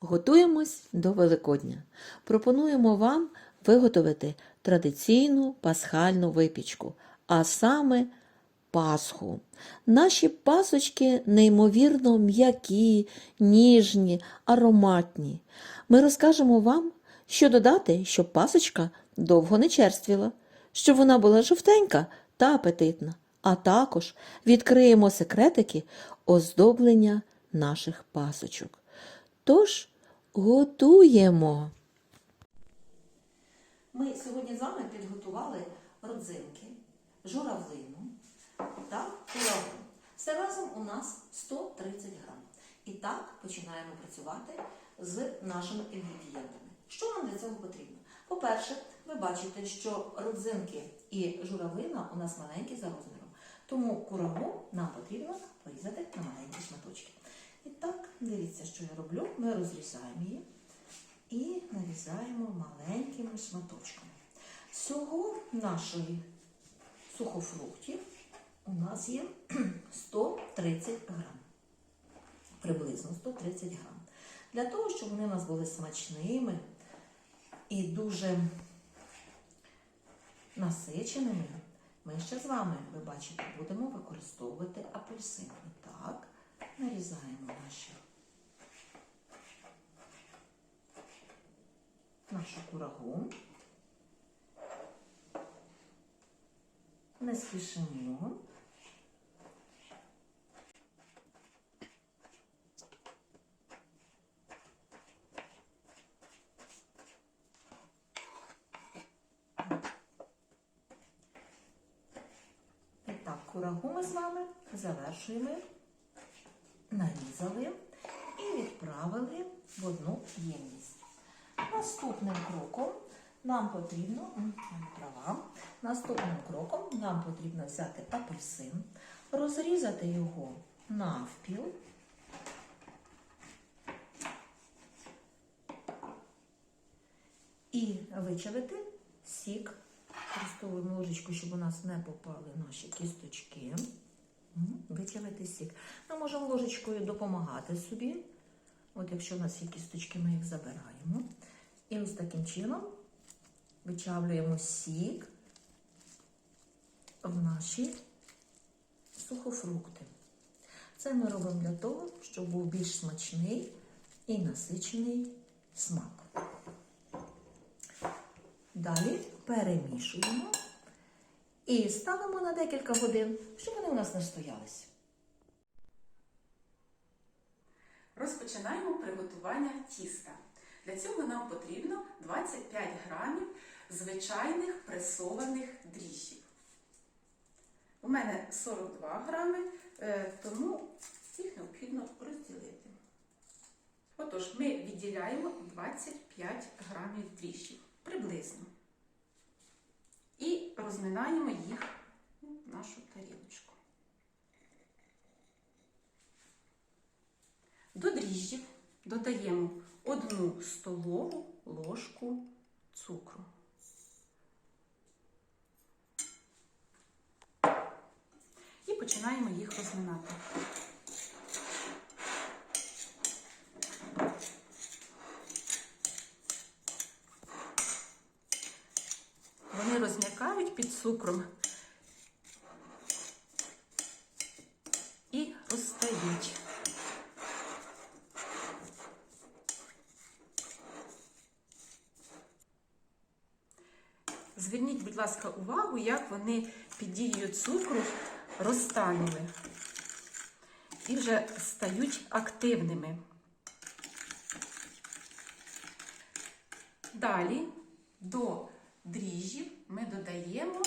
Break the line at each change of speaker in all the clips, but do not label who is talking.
Готуємось до Великодня. Пропонуємо вам виготовити традиційну пасхальну випічку, а саме Пасху. Наші пасочки неймовірно м'які, ніжні, ароматні. Ми розкажемо вам, що додати, щоб пасочка довго не черствіла, щоб вона була жовтенька та апетитна. А також відкриємо секретики оздоблення наших пасочок. Тож готуємо. Ми сьогодні з вами підготували родзинки, журавлину та кулагу. Все разом у нас 130 грам. І так починаємо працювати з нашими інгредієнтами. Що нам для цього потрібно? По-перше, ви бачите, що родзинки і журавлина у нас маленькі за розміром. Тому курагу нам потрібно порізати на маленькі шматочки. І так, дивіться, що я роблю. Ми розрізаємо її і нарізаємо маленькими шматочками. Всього нашої сухофруктів у нас є 130 грам. Приблизно 130 грам. Для того, щоб вони у нас були смачними і дуже насиченими, ми ще з вами, ви бачите, будемо використовувати апельсин. Так, нарізаємо наші нашу курагу. Не спішимо. І так, курагу ми з вами завершуємо, нарізали і відправили в одну ємність. Наступним кроком нам потрібно, права, наступним кроком нам потрібно взяти апельсин, розрізати його навпіл. І вичавити сік. Використовуємо ложечку, щоб у нас не попали наші кісточки. Вичавити сік. Ми можемо ложечкою допомагати собі. От якщо у нас є кісточки, ми їх забираємо. І ось таким чином вичавлюємо сік в наші сухофрукти. Це ми робимо для того, щоб був більш смачний і насичений смак. Далі перемішуємо і ставимо на декілька годин, щоб вони у нас настоялися.
Розпочинаємо приготування тіста. Для цього нам потрібно 25 грамів звичайних пресованих дріжджів. У мене 42 грами, е, тому їх необхідно розділити. Отож, ми відділяємо 25 грамів дріжджів приблизно. І розминаємо їх в нашу тарілочку. До дріжджів додаємо 1 столову ложку цукру. І починаємо їх розминати. Вони розм'якають під цукром і розстають. Зверніть, будь ласка, увагу, як вони під дією цукру розтанули і вже стають активними. Далі до дріжджів ми додаємо,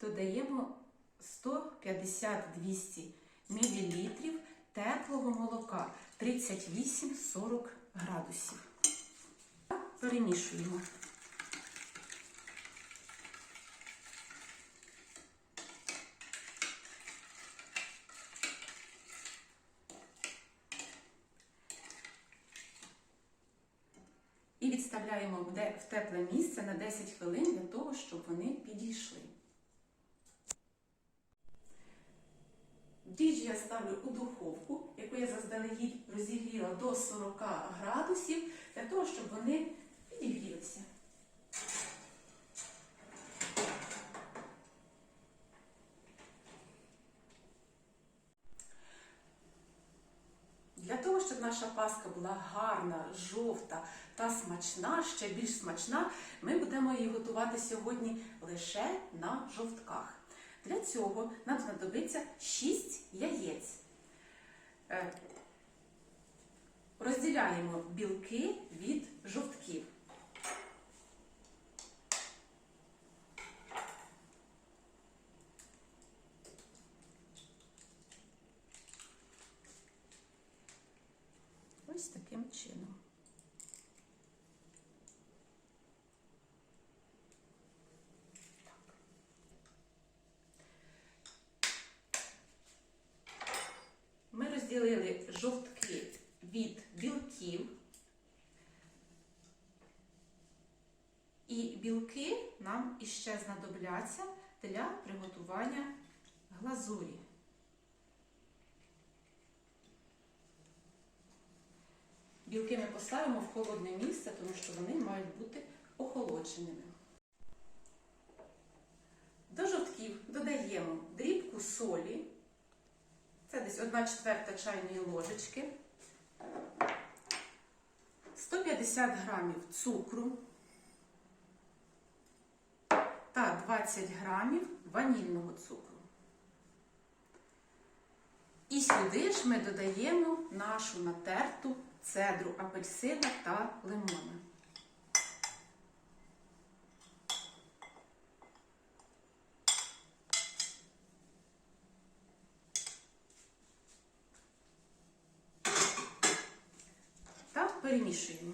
додаємо 150-200 мл теплого молока 38-40 градусів. Перемішуємо. І відставляємо в де- в тепле на 10 хвилин для того, щоб вони підійшли. Діджі я ставлю у духовку, яку я заздалегідь розігріла до 40 градусів для того, щоб вони підігрілися. Для того, щоб наша паска була гарна, жовта та смачна, ще більш смачна, ми будемо її готувати сьогодні лише на жовтках. Для цього нам знадобиться 6 яєць. Е, Розділяємо білки від жовтків. Ось таким чином. Ми розділили жовтки від білків. І білки нам іще знадобляться для приготування глазурі. Білки ми поставимо в холодне місце, тому що вони мають бути охолодженими. До жовтків додаємо дрібку солі. Це десь 1 четверта чайної ложечки, 150 грамів цукру та 20 грамів ванільного цукру. І сюди ж ми додаємо нашу натерту цедру апельсина та лимона. Та перемішуємо.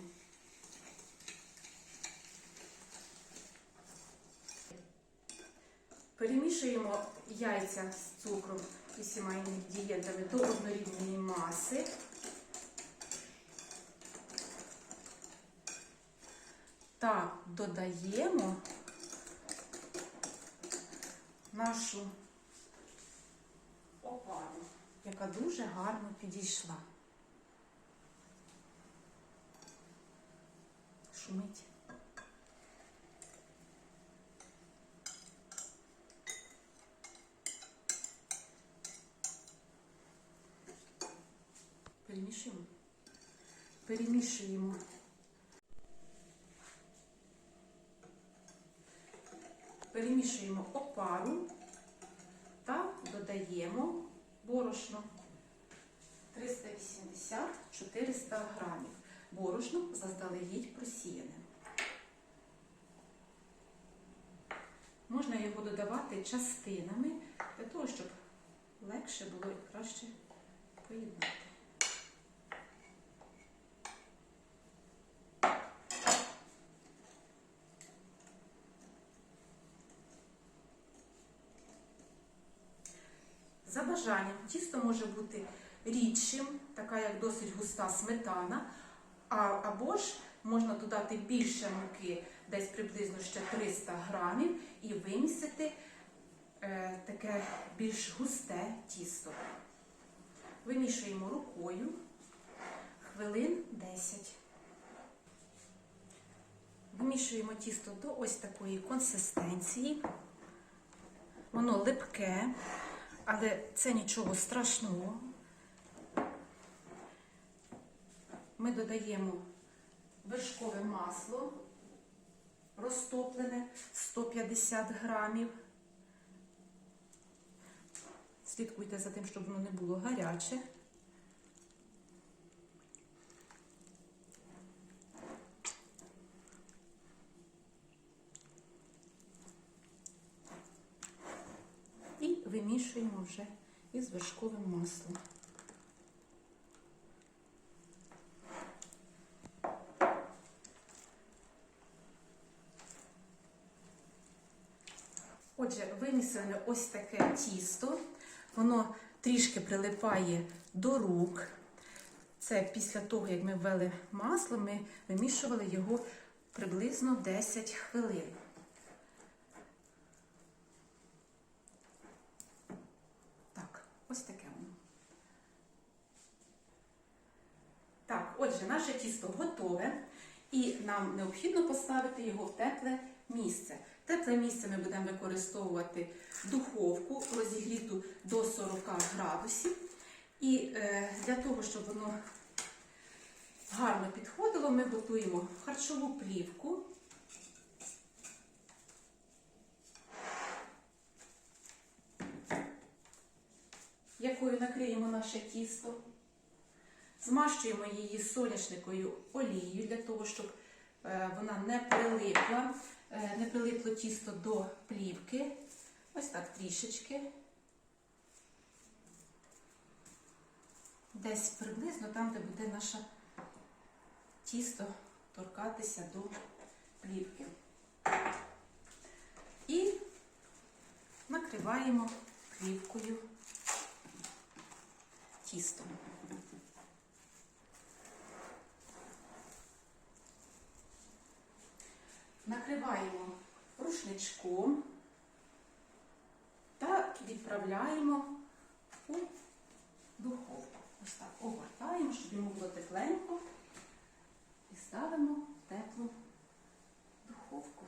Перемішуємо яйця з цукром і всіма інгредієнтами до однорідної маси. Та додаємо нашу опару, яка дуже гарно підійшла. Шумить. Перемішуємо. Перемішуємо. Перемішуємо опару та додаємо борошно 380-400 грамів. Борошно заздалегідь просіяне. Можна його додавати частинами для того, щоб легше було і краще поєднати. За бажанням тісто може бути рідшим, така як досить густа сметана, або ж можна додати більше муки, десь приблизно ще 300 грамів, і вимісити е, таке більш густе тісто. Вимішуємо рукою хвилин 10. Вимішуємо тісто до ось такої консистенції. Воно липке, але це нічого страшного. Ми додаємо вершкове масло розтоплене 150 грамів. Слідкуйте за тим, щоб воно не було гаряче. І вимішуємо вже із вершковим маслом. Отже, виміслене ось таке тісто, воно трішки прилипає до рук. Це після того, як ми ввели масло, ми вимішували його приблизно 10 хвилин. Так, ось таке воно. отже, наше тісто готове, і нам необхідно поставити його в тепле місце. Тепле місце ми будемо використовувати духовку розігріту до 40 градусів. І е, для того, щоб воно гарно підходило, ми готуємо харчову плівку. Накриємо наше тісто. Змащуємо її соняшниковою олією для того, щоб е, вона не прилипла, е, не прилипло тісто до плівки. Ось так трішечки. Десь приблизно там, де буде наше тісто торкатися до плівки. І накриваємо плівкою тістом. Накриваємо рушничком та відправляємо у духовку. Ось так огортаємо, щоб йому було тепленько. І ставимо в теплу духовку.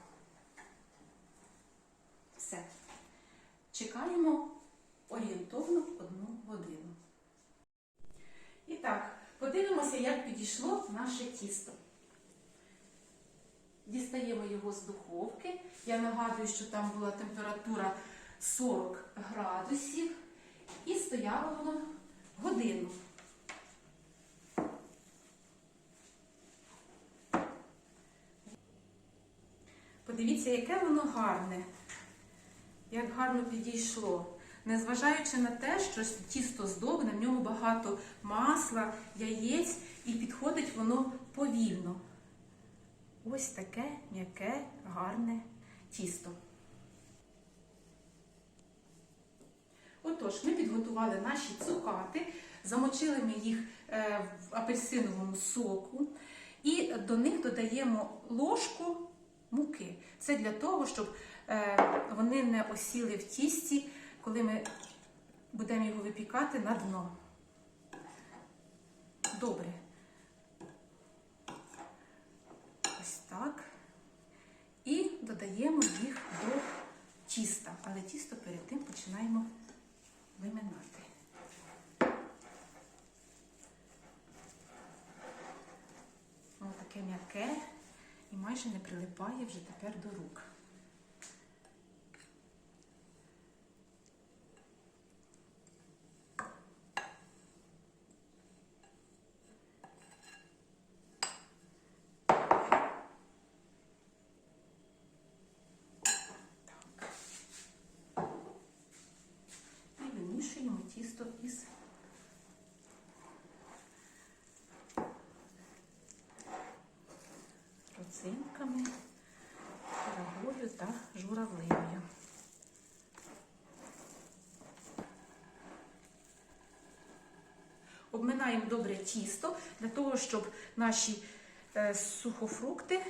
Все. Чекаємо орієнтовно одну годину. І подивимося, як підійшло наше тісто. Дістаємо його з духовки. Я нагадую, що там була температура 40 градусів і стояло воно годину. Подивіться, яке воно гарне, як гарно підійшло. Незважаючи на те, що тісто здобне, в ньому багато масла, яєць і підходить воно повільно. Ось таке м'яке, гарне тісто. Отож, ми підготували наші цукати, замочили ми їх е, в апельсиновому соку і до них додаємо ложку муки. Це для того, щоб е, вони не осіли в тісті, коли ми будемо його випікати на дно. Добре. Ось так. І додаємо їх до тіста. Але тісто перед тим починаємо виминати. Воно таке м'яке і майже не прилипає вже тепер до рук. І вимішуємо тісто із родзинками, рагою та журавлиною. Обминаємо добре тісто для того, щоб наші е, сухофрукти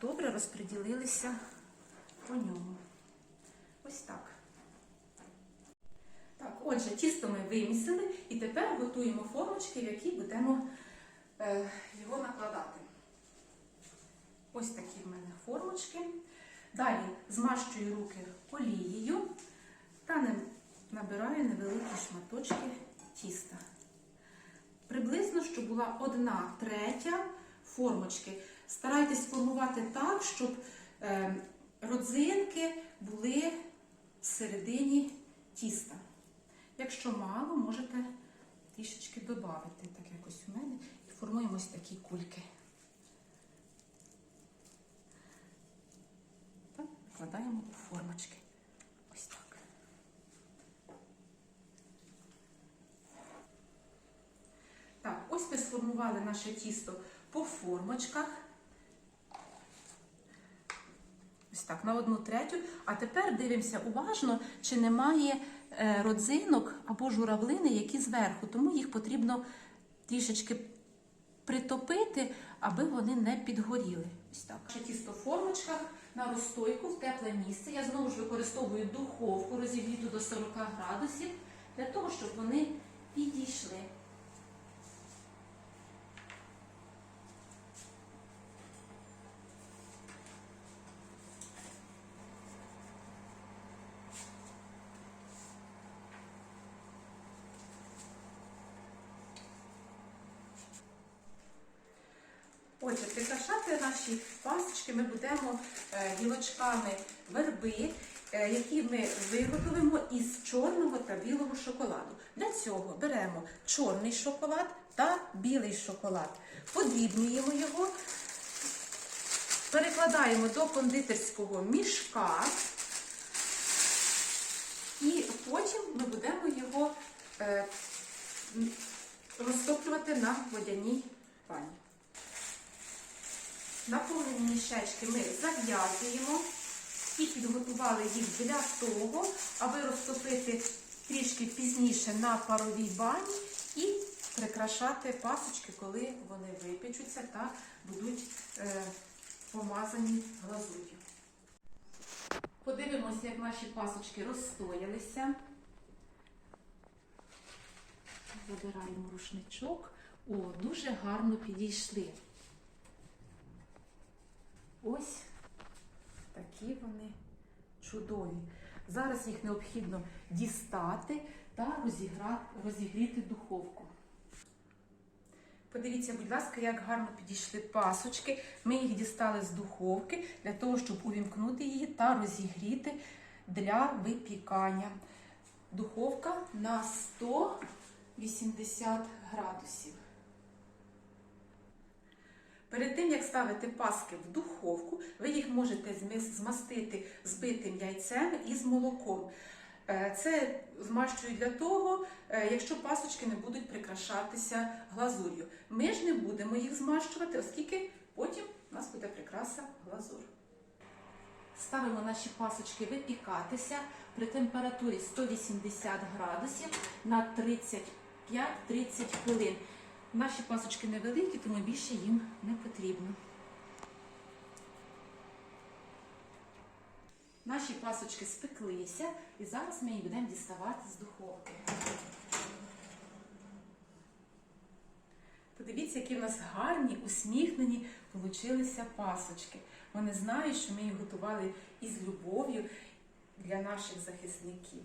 добре розподілилися по ньому. Ось так. Так, отже, тісто ми вимісили і тепер готуємо формочки, в які будемо е, його накладати. Ось такі в мене формочки. Далі змащую руки олією та набираю невеликі шматочки тіста. Приблизно, щоб була одна третя формочки. Старайтесь формувати так, щоб е, родзинки були всередині тіста. Якщо мало, можете трішечки додати, так якось у мене, і формуємо ось такі кульки. Так, у формочки. Ось так. Так, ось ми сформували наше тісто по формочках. Ось так, на одну третю. А тепер дивимося уважно, чи немає е, родзинок або журавлини, які зверху. Тому їх потрібно трішечки притопити, аби вони не підгоріли. Ось так. Наше тісто в формочках на розстойку в тепле місце. Я знову ж використовую духовку розігріту до 40 градусів для того, щоб вони підійшли. Отже, прикрашати наші пасочки ми будемо е, гілочками верби, е, які ми виготовимо із чорного та білого шоколаду. Для цього беремо чорний шоколад та білий шоколад, подрібнюємо його, перекладаємо до кондитерського мішка. І потім ми будемо його е, розтоплювати на водяній пані. Наповнені мішечки ми зав'язуємо і підготували їх для того, аби розтопити трішки пізніше на паровій бані і прикрашати пасочки, коли вони випечуться та будуть е, помазані глазур'ю. Подивимося, як наші пасочки розстоялися. Забираємо рушничок. О, дуже гарно підійшли. Ось такі вони чудові. Зараз їх необхідно дістати та розігріти духовку. Подивіться, будь ласка, як гарно підійшли пасочки. Ми їх дістали з духовки для того, щоб увімкнути її та розігріти для випікання. Духовка на 180 градусів. Перед тим, як ставити паски в духовку, ви їх можете змастити збитим яйцем із молоком. Е, Це змащую для того, е, якщо пасочки не будуть прикрашатися глазур'ю. Ми ж не будемо їх змащувати, оскільки потім у нас буде прикраса глазур. Ставимо наші пасочки випікатися при температурі 180 градусів на 35-30 хвилин. Наші пасочки невеликі, тому більше їм не потрібно. Наші пасочки спеклися і зараз ми їх будемо діставати з духовки. Подивіться, які в нас гарні, усміхнені получилися пасочки. Вони знають, що ми їх готували із любов'ю для наших захисників.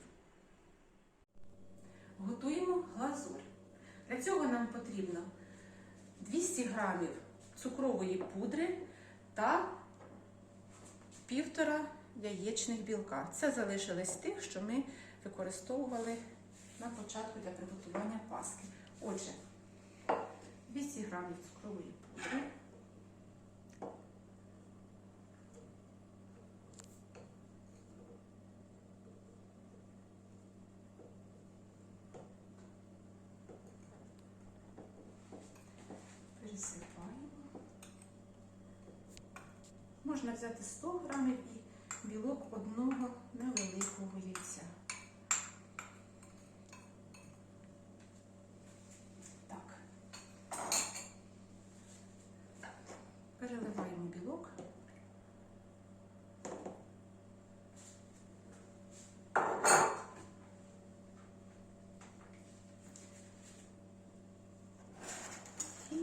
Готуємо глазурь. Для цього нам потрібно 200 грамів цукрової пудри та півтора яєчних білка. Це залишилось тих, що ми використовували на початку для приготування паски. Отже, 200 грамів цукрової пудри. Можна взяти 100 грамів і білок одного невеликого яйця. Так. Переливаємо білок. І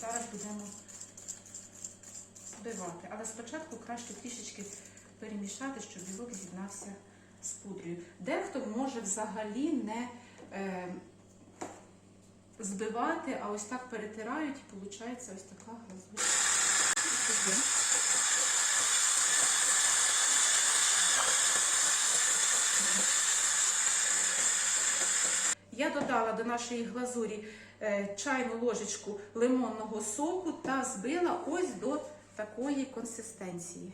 зараз будемо збивати. Але спочатку краще трішечки перемішати, щоб білок з'єднався з пудрою. Дехто може взагалі не е, збивати, а ось так перетирають і виходить ось така глазурь. Я додала до нашої глазурі е, чайну ложечку лимонного соку та збила ось до такої консистенції.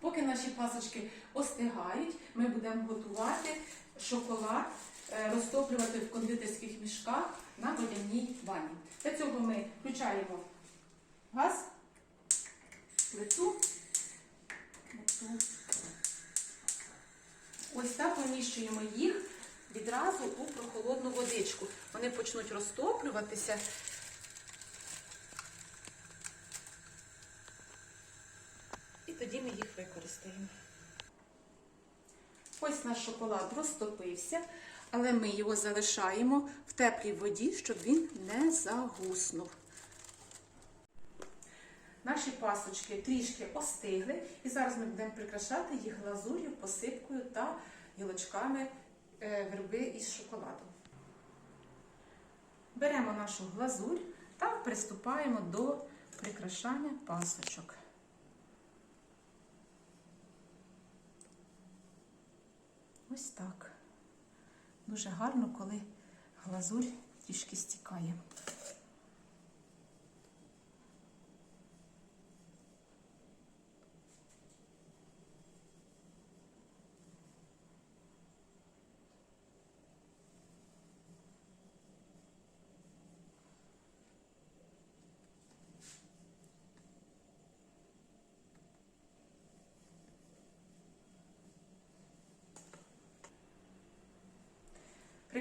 Поки наші пасочки остигають, ми будемо готувати шоколад, е, розтоплювати в кондитерських мішках на водяній ванні. Для цього ми включаємо газ, плиту. Ось так поміщуємо їх відразу у прохолодну водичку. Вони почнуть розтоплюватися. Тоді ми їх використаємо. Ось наш шоколад розтопився, але ми його залишаємо в теплій воді, щоб він не загуснув. Наші пасочки трішки остигли, і зараз ми будемо прикрашати їх глазур'ю, посипкою та гілочками е, верби із шоколадом. Беремо нашу глазурь та приступаємо до прикрашання пасочок. Ось так. Дуже гарно, коли глазурь трішки стікає.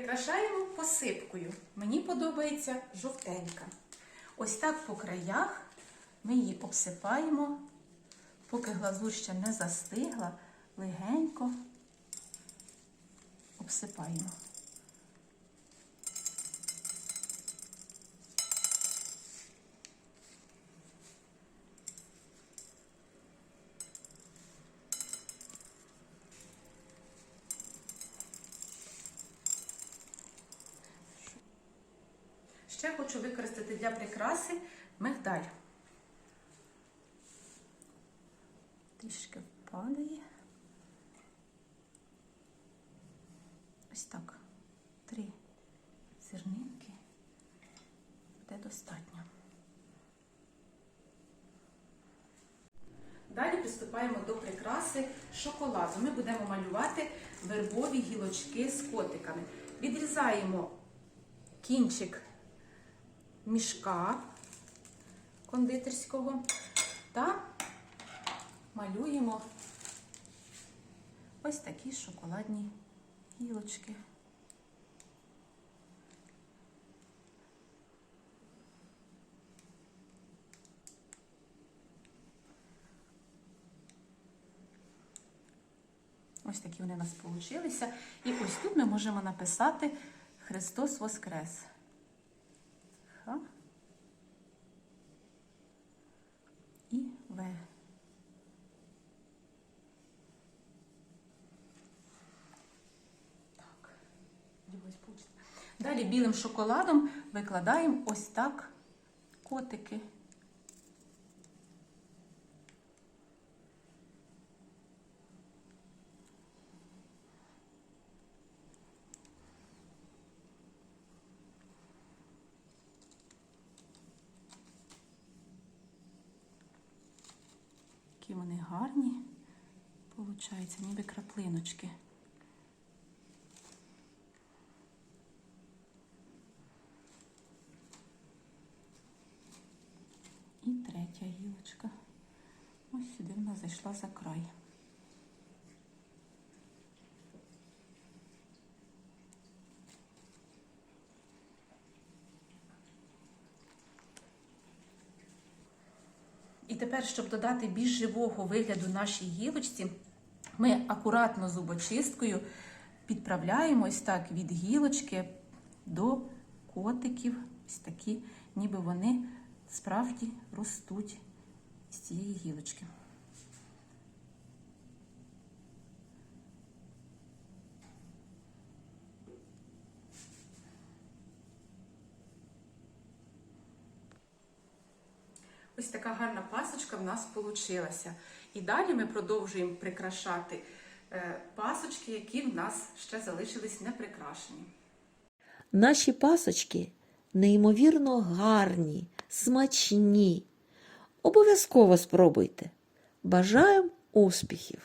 Прикрашаємо посипкою. Мені подобається жовтенька. Ось так по краях ми її обсипаємо, поки глазур ще не застигла, легенько обсипаємо. Ще хочу використати для прикраси мигдаль. Трішки падає. Ось так. Три зернинки. Буде достатньо. Далі приступаємо до прикраси шоколаду. Ми будемо малювати вербові гілочки з котиками. Відрізаємо кінчик мішка кондитерського та малюємо ось такі шоколадні гілочки. Ось такі вони у нас получилися. І ось тут ми можемо написати Христос Воскрес. Х і В. Так. Далі білим шоколадом викладаємо ось так котики. Які вони гарні, получаються, ніби краплиночки. І третя гілочка. Ось сюди вона зайшла за край. І тепер, щоб додати більш живого вигляду нашій гілочці, ми акуратно зубочисткою підправляємо ось так від гілочки до котиків, ось такі, ніби вони справді ростуть з цієї гілочки. Ось така гарна пасочка в нас вийшла. І далі ми продовжуємо прикрашати е, пасочки, які в нас ще залишились не прикрашені.
Наші пасочки неймовірно гарні, смачні. Обов'язково спробуйте. Бажаємо успіхів!